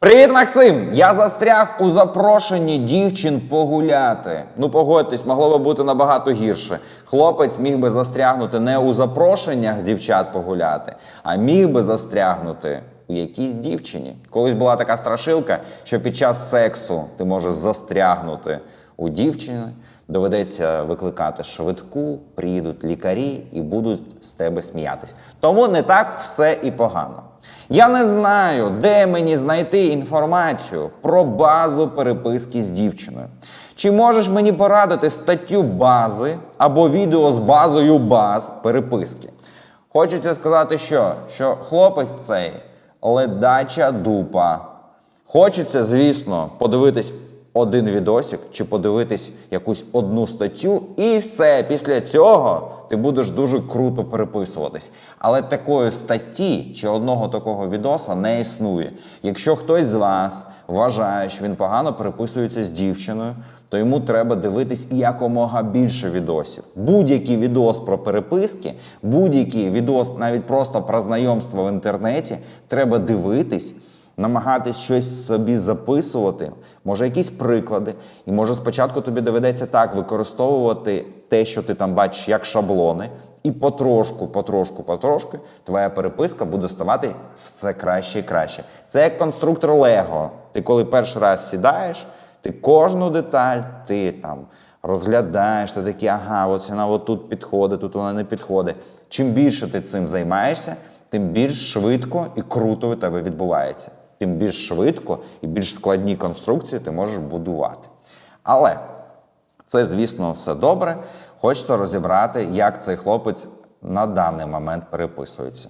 Привіт, Максим! Я застряг у запрошенні дівчин погуляти. Ну, погодьтесь, могло би бути набагато гірше. Хлопець міг би застрягнути не у запрошеннях дівчат погуляти, а міг би застрягнути у якійсь дівчині. Колись була така страшилка, що під час сексу ти можеш застрягнути у дівчині. Доведеться викликати швидку, приїдуть лікарі і будуть з тебе сміятись. Тому не так все і погано. Я не знаю, де мені знайти інформацію про базу переписки з дівчиною. Чи можеш мені порадити статтю бази або відео з базою баз переписки? Хочеться сказати, що, що хлопець цей ледача дупа. Хочеться, звісно, подивитись один відосик чи подивитись якусь одну статтю, і все. Після цього ти будеш дуже круто переписуватись. Але такої статті чи одного такого відоса не існує. Якщо хтось з вас вважає, що він погано переписується з дівчиною, то йому треба дивитись якомога більше відосів. Будь-який відос про переписки, будь-який відос навіть просто про знайомство в інтернеті, треба дивитись намагатись щось собі записувати, може якісь приклади, і може спочатку тобі доведеться так використовувати те, що ти там бачиш, як шаблони, і потрошку, потрошку, потрошку твоя переписка буде ставати все краще і краще. Це як конструктор Лего. Ти коли перший раз сідаєш, ти кожну деталь, ти там розглядаєш, ти такий, ага, ось вона отут підходить, тут вона не підходить. Чим більше ти цим займаєшся, тим більш швидко і круто у тебе відбувається. Тим більш швидко і більш складні конструкції ти можеш будувати. Але це, звісно, все добре. Хочеться розібрати, як цей хлопець на даний момент переписується.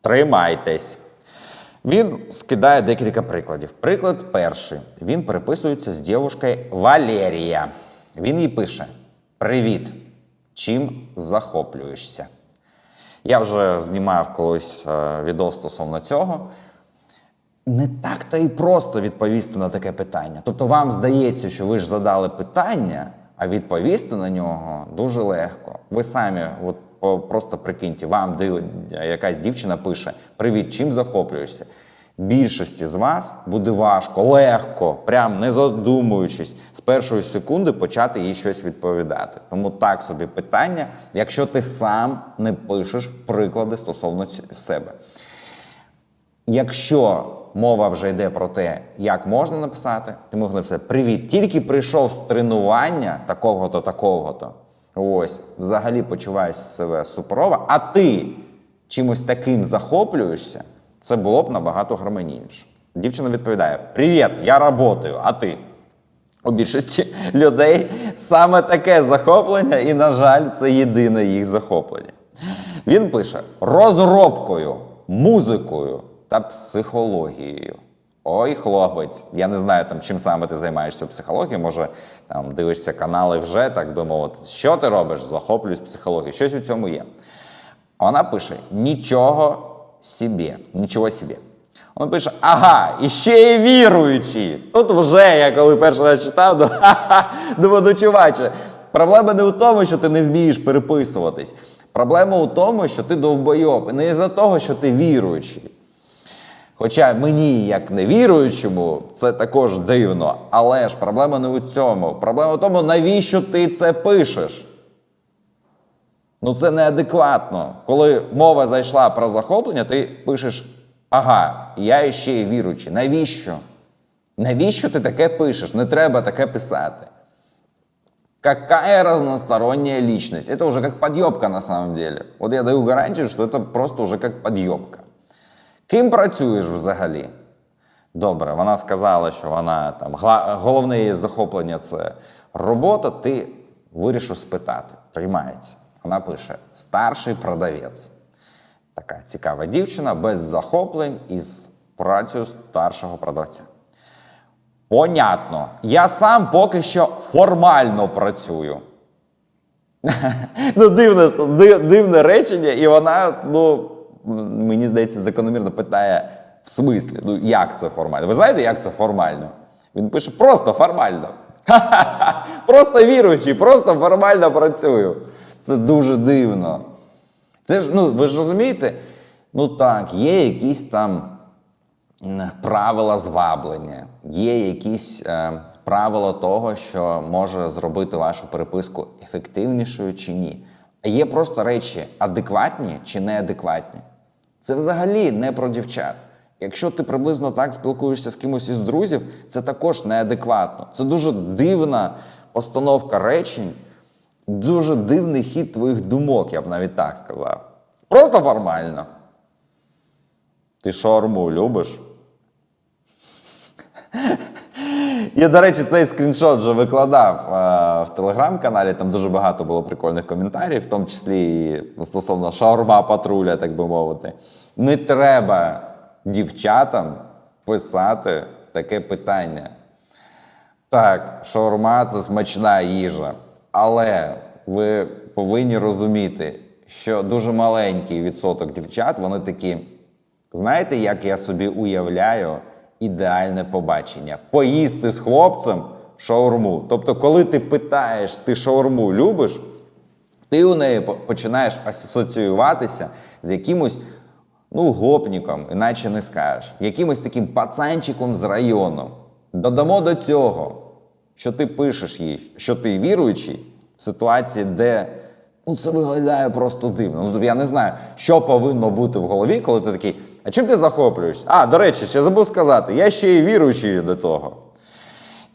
Тримайтесь. Він скидає декілька прикладів. Приклад перший. Він переписується з дівчиною Валерія. Він їй пише: Привіт! Чим захоплюєшся? Я вже знімав колись е, відео стосовно цього. Не так то і просто відповісти на таке питання. Тобто вам здається, що ви ж задали питання, а відповісти на нього дуже легко. Ви самі, от просто прикиньте, вам якась дівчина пише: Привіт, чим захоплюєшся? Більшості з вас буде важко, легко, прям не задумуючись, з першої секунди почати їй щось відповідати. Тому так собі питання, якщо ти сам не пишеш приклади стосовно себе. Якщо мова вже йде про те, як можна написати, ти можеш написати Привіт, тільки прийшов з тренування такого-то, такого-то. Ось, взагалі почуваєш себе суперово, а ти чимось таким захоплюєшся, це було б набагато гармонійніше. Дівчина відповідає: Привіт, я працюю, а ти? У більшості людей саме таке захоплення, і, на жаль, це єдине їх захоплення. Він пише розробкою, музикою та психологією. Ой, хлопець, я не знаю, там, чим саме ти займаєшся психологією, може там дивишся канали вже, так би мовити. Що ти робиш? Захоплююсь психологією. Щось у цьому є. Вона пише нічого собі, нічого собі. Вона пише: ага, і ще й віруючий. Тут вже я коли перший раз читав, то, думаю, ну чуваче, проблема не у тому, що ти не вмієш переписуватись. Проблема у тому, що ти довбойоб. І не із-за того, що ти віруючий. Хоча мені, як невіруючому, це також дивно. Але ж проблема не у цьому. Проблема в тому, навіщо ти це пишеш. Ну це неадекватно. Коли мова зайшла про захоплення, ти пишеш: ага, я ще й віруючий. Навіщо? Навіщо ти таке пишеш? Не треба таке писати. Какая разносторонняя личность? Это уже как подъебка на самом деле. Вот я даю гарантию, что это просто уже как подъебка. Ким працюєш взагалі? Добре, вона сказала, що вона там головне її захоплення це робота. Ти вирішив спитати, приймається. Вона пише: старший продавець. Така цікава дівчина без захоплень із працею старшого продавця. Понятно. Я сам поки що формально працюю. ну, дивне, дивне речення, і вона, ну, мені здається, закономірно питає в смислі, ну як це формально? Ви знаєте, як це формально? Він пише просто формально. Ха-ха-ха. Просто віруючий, просто формально працюю. Це дуже дивно. Це ж, ну, ви ж розумієте? Ну так, є якісь там правила зваблення, є якісь е, правила того, що може зробити вашу переписку ефективнішою чи ні. А є просто речі адекватні чи неадекватні. Це взагалі не про дівчат. Якщо ти приблизно так спілкуєшся з кимось із друзів, це також неадекватно. Це дуже дивна постановка речень, дуже дивний хід твоїх думок, я б навіть так сказав. Просто формально. Ти шаурму любиш? Я, до речі, цей скріншот вже викладав е, в телеграм-каналі. Там дуже багато було прикольних коментарів, в тому числі і стосовно шаурма патруля, так би мовити. Не треба дівчатам писати таке питання. Так, шаурма це смачна їжа. Але ви повинні розуміти, що дуже маленький відсоток дівчат, вони такі. Знаєте, як я собі уявляю ідеальне побачення? Поїсти з хлопцем шаурму. Тобто, коли ти питаєш, ти шаурму любиш, ти у неї починаєш асоціюватися з якимось ну, гопніком, іначе не скажеш, якимось таким пацанчиком з району. Додамо до цього, що ти пишеш їй, що ти віруючий в ситуації, де ну, це виглядає просто дивно. Ну, тобто я не знаю, що повинно бути в голові, коли ти такий, а чим ти захоплюєшся? А, до речі, ще забув сказати, я ще й віруючий до того.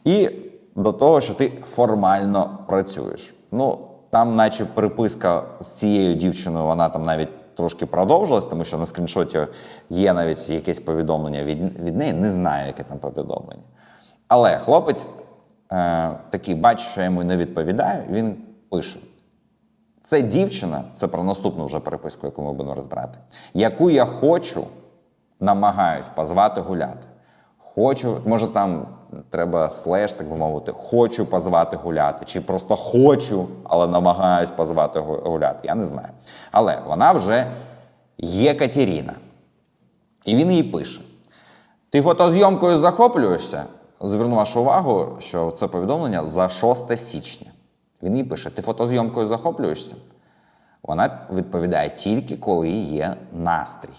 І до того, що ти формально працюєш. Ну, там, наче приписка з цією дівчиною, вона там навіть трошки продовжилась, тому що на скріншоті є навіть якесь повідомлення від, від неї. Не знаю, яке там повідомлення. Але хлопець е, такий бачить, що я йому не відповідаю, він пише: це дівчина, це про наступну вже переписку, яку ми будемо розбирати, яку я хочу, намагаюсь позвати гуляти. Хочу, може там треба слеш, так би мовити, хочу позвати гуляти, чи просто хочу, але намагаюсь позвати гуляти. Я не знаю. Але вона вже є Катерина. І він їй пише: Ти фотозйомкою захоплюєшся? Зверну вашу увагу, що це повідомлення за 6 січня. Він їй пише: Ти фотозйомкою захоплюєшся? Вона відповідає тільки коли є настрій.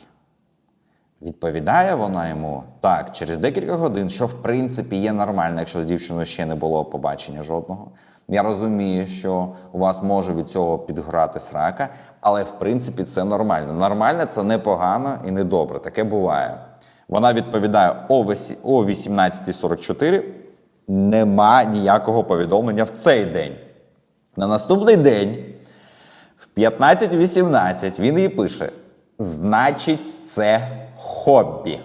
Відповідає вона йому так, через декілька годин, що в принципі є нормально, якщо з дівчиною ще не було побачення жодного. Я розумію, що у вас може від цього підграти срака, але в принципі це нормально. Нормально це не погано і не добре. Таке буває. Вона відповідає о 18.44. Нема ніякого повідомлення в цей день. На наступний день в 15.18 він їй пише: значить, це хобі.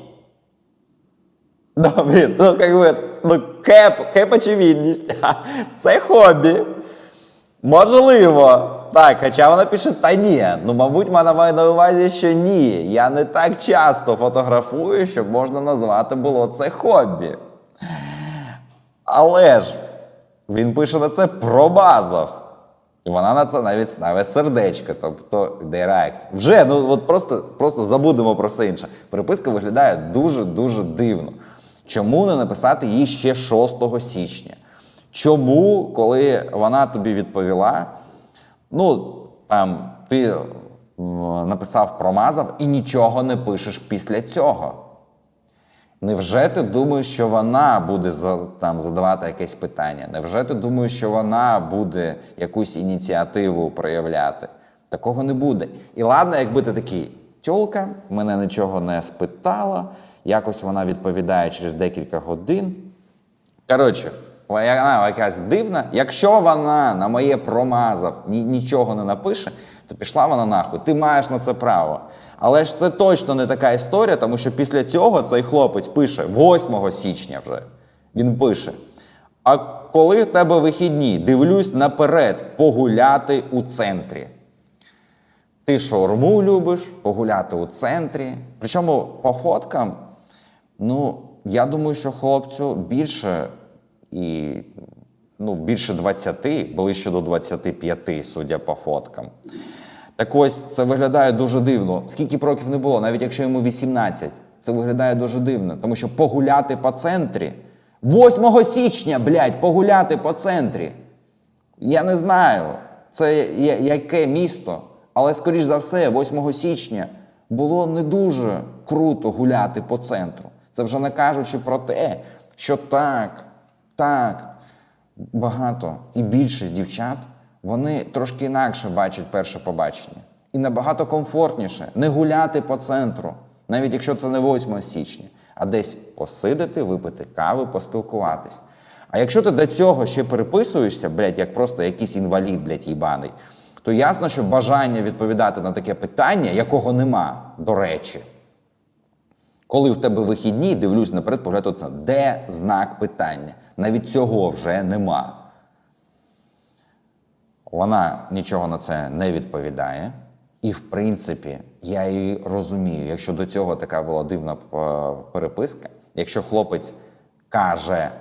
Ну, блін, ну, ну, кеп, кеп очевидність. Це хобі. Можливо. Так, хоча вона пише, та ні. Ну, мабуть, вона має на увазі, що ні. Я не так часто фотографую, щоб можна назвати було це хобі. Але ж він пише на це пробазов. І вона на це навіть ставить сердечко, тобто йде. Вже ну от просто, просто забудемо про все інше. Переписка виглядає дуже-дуже дивно. Чому не написати їй ще 6 січня? Чому, коли вона тобі відповіла, ну там ти написав промазав і нічого не пишеш після цього? Невже ти думаєш, що вона буде там задавати якесь питання? Невже ти думаєш, що вона буде якусь ініціативу проявляти? Такого не буде. І ладно, якби ти такий, тьолка мене нічого не спитала, якось вона відповідає через декілька годин. Коротше, вона якась дивна. Якщо вона на моє промазав, ні, нічого не напише, то пішла вона нахуй. Ти маєш на це право. Але ж це точно не така історія, тому що після цього цей хлопець пише 8 січня вже. Він пише: А коли в тебе вихідні, дивлюсь наперед погуляти у центрі. Ти шаурму любиш, погуляти у центрі. Причому по фоткам, ну, я думаю, що хлопцю більше і ну, більше 20, ближче до 25, судя по фоткам. Так ось це виглядає дуже дивно. Скільки б років не було, навіть якщо йому 18, це виглядає дуже дивно, тому що погуляти по центрі 8 січня, блядь, погуляти по центрі. Я не знаю, це яке місто, але скоріш за все, 8 січня було не дуже круто гуляти по центру. Це вже не кажучи про те, що так, так, багато і більшість дівчат вони трошки інакше бачать перше побачення. І набагато комфортніше не гуляти по центру, навіть якщо це не 8 січня, а десь посидити, випити кави, поспілкуватись. А якщо ти до цього ще переписуєшся, блядь, як просто якийсь інвалід, блядь, їбаний, то ясно, що бажання відповідати на таке питання, якого нема, до речі, коли в тебе вихідні, дивлюсь наперед, погляду це, де знак питання? Навіть цього вже нема. Вона нічого на це не відповідає. І, в принципі, я її розумію. Якщо до цього така була дивна е, переписка, якщо хлопець каже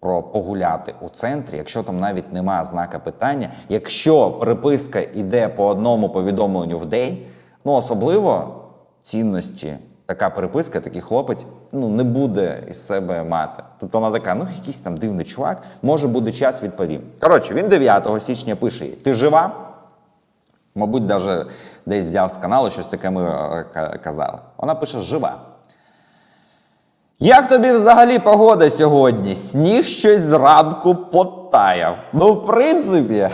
про погуляти у центрі, якщо там навіть нема знака питання, якщо переписка йде по одному повідомленню в день, ну особливо цінності така переписка, такий хлопець ну не буде із себе мати. Тобто вона така, ну якийсь там дивний чувак, може буде час відповім. Коротше, він 9 січня пише: їй, Ти жива? Мабуть, навіть десь взяв з каналу, щось таке ми е, казали. Вона пише жива. Як тобі взагалі погода сьогодні? Сніг щось зранку потаяв. Ну, в принципі,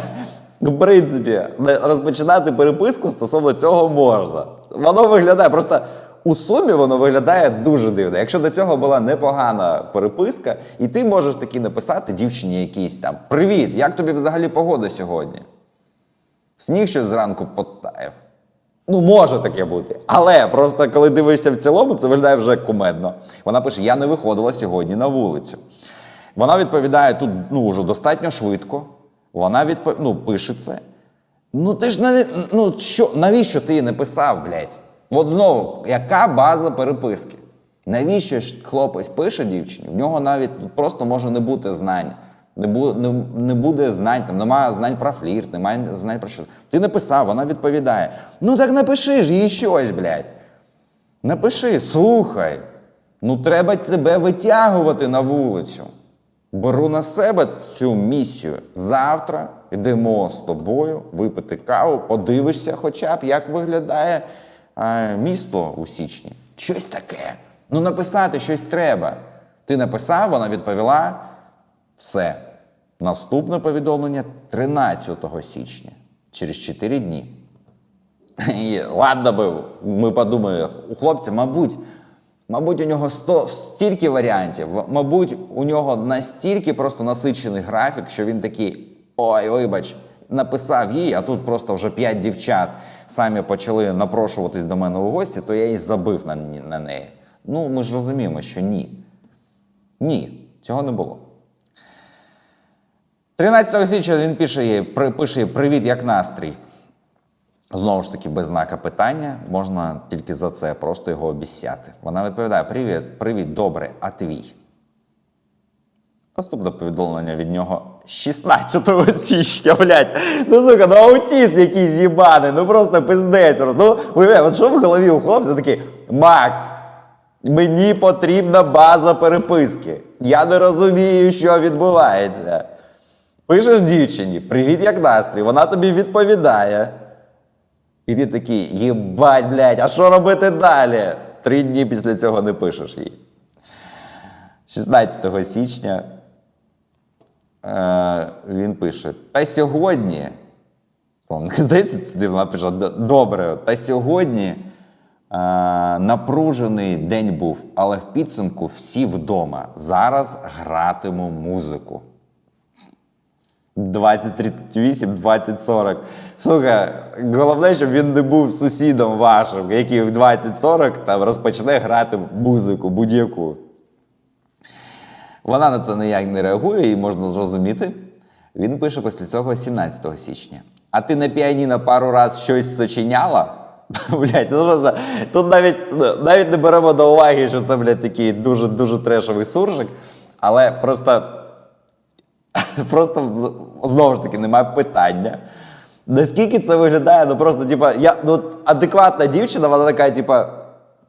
в принципі, розпочинати переписку стосовно цього можна. Воно виглядає просто. У сумі воно виглядає дуже дивно. Якщо до цього була непогана переписка, і ти можеш таки написати дівчині якійсь там Привіт, як тобі взагалі погода сьогодні? Сніг щось зранку потаяв. Ну, може таке бути. Але просто коли дивишся в цілому, це виглядає вже кумедно. Вона пише: Я не виходила сьогодні на вулицю. Вона відповідає тут ну, вже достатньо швидко. Вона відпо... ну, пише це. Ну ти ж наві... ну, що... навіщо ти її не писав, блядь? От знову, яка база переписки? Навіщо ж хлопець пише дівчині? В нього навіть просто може не бути знань. Не, бу, не, буде знань, там немає знань про флірт, немає знань про що. Ти написав, вона відповідає. Ну так напиши ж їй щось, блядь. Напиши, слухай. Ну треба тебе витягувати на вулицю. Беру на себе цю місію. Завтра йдемо з тобою випити каву, подивишся хоча б, як виглядає місто у січні. Щось таке. Ну, написати щось треба. Ти написав, вона відповіла. Все. Наступне повідомлення 13 січня, через 4 дні. І, ладно би, ми подумали, у хлопця, мабуть, мабуть, у нього сто, стільки варіантів, мабуть, у нього настільки просто насичений графік, що він такий: ой, вибач, написав їй, а тут просто вже п'ять дівчат самі почали напрошуватись до мене у гості, то я і забив на, на неї. Ну, ми ж розуміємо, що ні. Ні, цього не було. 13 січня він пише їй, пише їй Привіт, як настрій. Знову ж таки, без знака питання, можна тільки за це просто його обіцяти. Вона відповідає: Привіт, привіт, добре, а твій? Наступне повідомлення від нього 16 січня, блядь. Ну сука, ну аутіст якийсь їбаний, ну просто пиздець. Ну, уявляй, от що в голові у хлопця такий Макс, мені потрібна база переписки. Я не розумію, що відбувається. Пишеш дівчині, привіт, як настрій, вона тобі відповідає. І ти такий, єбать, блядь, а що робити далі? Три дні після цього не пишеш їй. 16 січня він пише: Та сьогодні. Здається, це дивно, пише, добре, та сьогодні е, напружений день був, але в підсумку всі вдома. Зараз гратиму музику. 2038, 2040. Слухай, головне, щоб він не був сусідом вашим, який в 2040 там розпочне грати музику будь-яку. Вона на це ніяк не реагує, її можна зрозуміти. Він пише після цього 17 січня. А ти на піаніно пару раз щось сочиняла? Блять, ну тут навіть, ну, навіть не беремо до уваги, що це, блядь, такий дуже-дуже трешовий суржик. Але просто Просто знову ж таки немає питання. Наскільки це виглядає? Ну просто, типа, я ну, адекватна дівчина, вона така, типа,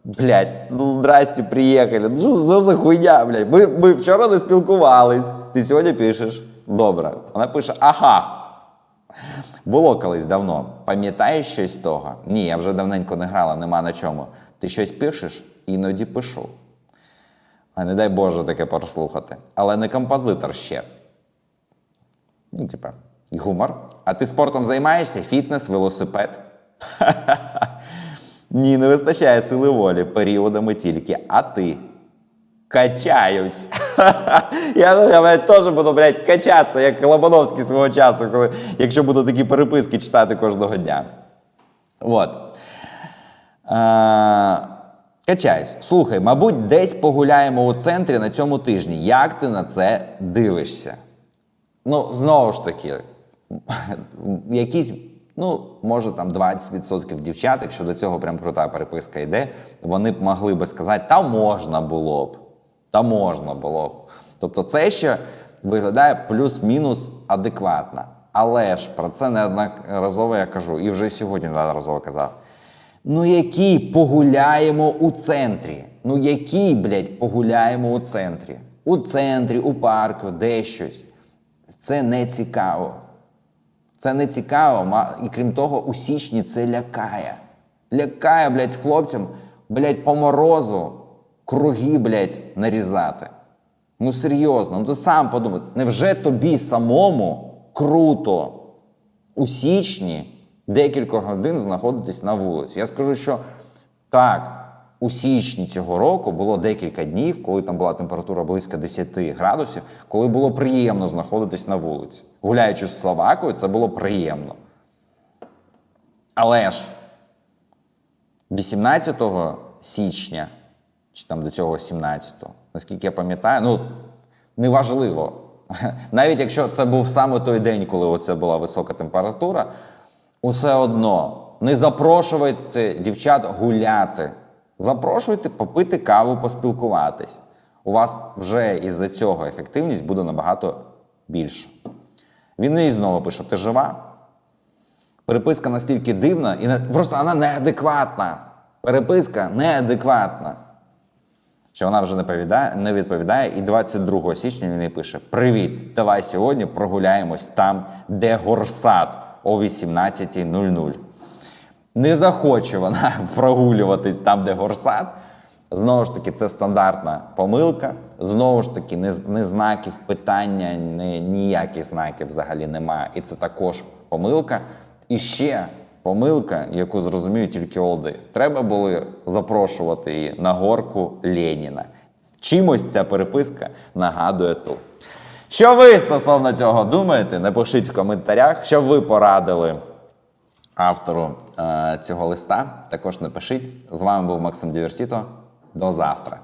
блядь, ну здрасте, приїхали. Ну що за хуйня, блядь? Ми, ми вчора не спілкувались. Ти сьогодні пишеш. Добре. Вона пише: ага. Було колись давно. Пам'ятаєш щось з того? Ні, я вже давненько не грала, нема на чому. Ти щось пишеш? Іноді пишу. А не дай Боже таке прослухати. Але не композитор ще. Ну, типа, гумор. А ти спортом займаєшся? Фітнес, велосипед? Ні, не вистачає сили волі періодами тільки. А ти? Качаюсь. Я, я блядь, теж буду, блядь, качатися, як Лобановський свого часу, коли, якщо буду такі переписки читати кожного дня. От. Е, качаюсь. Слухай, мабуть, десь погуляємо у центрі на цьому тижні. Як ти на це дивишся? Ну, знову ж таки, якісь, ну, може, там 20% дівчат, якщо до цього прям крута переписка йде, вони б могли би сказати, та можна було б. Та можна було б. Тобто це ще виглядає плюс-мінус адекватно. Але ж про це неодноразово я кажу, і вже сьогодні неодноразово казав. Ну які погуляємо у центрі? Ну які, блядь, погуляємо у центрі? У центрі, у парку, де щось. Це не цікаво. Це не цікаво, і крім того, у січні це лякає. Лякає, блядь, хлопцям, блядь, по морозу круги, блядь, нарізати. Ну серйозно, ну ти сам подумай, невже тобі самому круто у січні декілька годин знаходитись на вулиці? Я скажу, що так, у січні цього року було декілька днів, коли там була температура близько 10 градусів, коли було приємно знаходитись на вулиці. Гуляючи з Словакою, це було приємно. Але ж 18 січня, чи там до цього 17-го, наскільки я пам'ятаю, ну неважливо. Навіть якщо це був саме той день, коли оце була висока температура, усе одно не запрошуйте дівчат гуляти. Запрошуйте попити каву, поспілкуватись. У вас вже із-за цього ефективність буде набагато більша. Він і знову пише: ти жива? Переписка настільки дивна і не- просто вона неадекватна. Переписка неадекватна. Що вона вже не, повідає, не відповідає, і 22 січня він їй пише: Привіт! Давай сьогодні прогуляємось там, де горсад о 18.00. Не захоче вона прогулюватись там, де горсад. Знову ж таки, це стандартна помилка. Знову ж таки, не, не знаків питання, не, ніяких знаків взагалі немає. І це також помилка. І ще помилка, яку зрозуміють тільки олди. Треба було запрошувати її на горку Леніна. Чимось ця переписка нагадує ту. Що ви стосовно цього думаєте? Напишіть в коментарях, що ви порадили автору е, цього листа. Також напишіть. З вами був Максим Діверсіто. До завтра.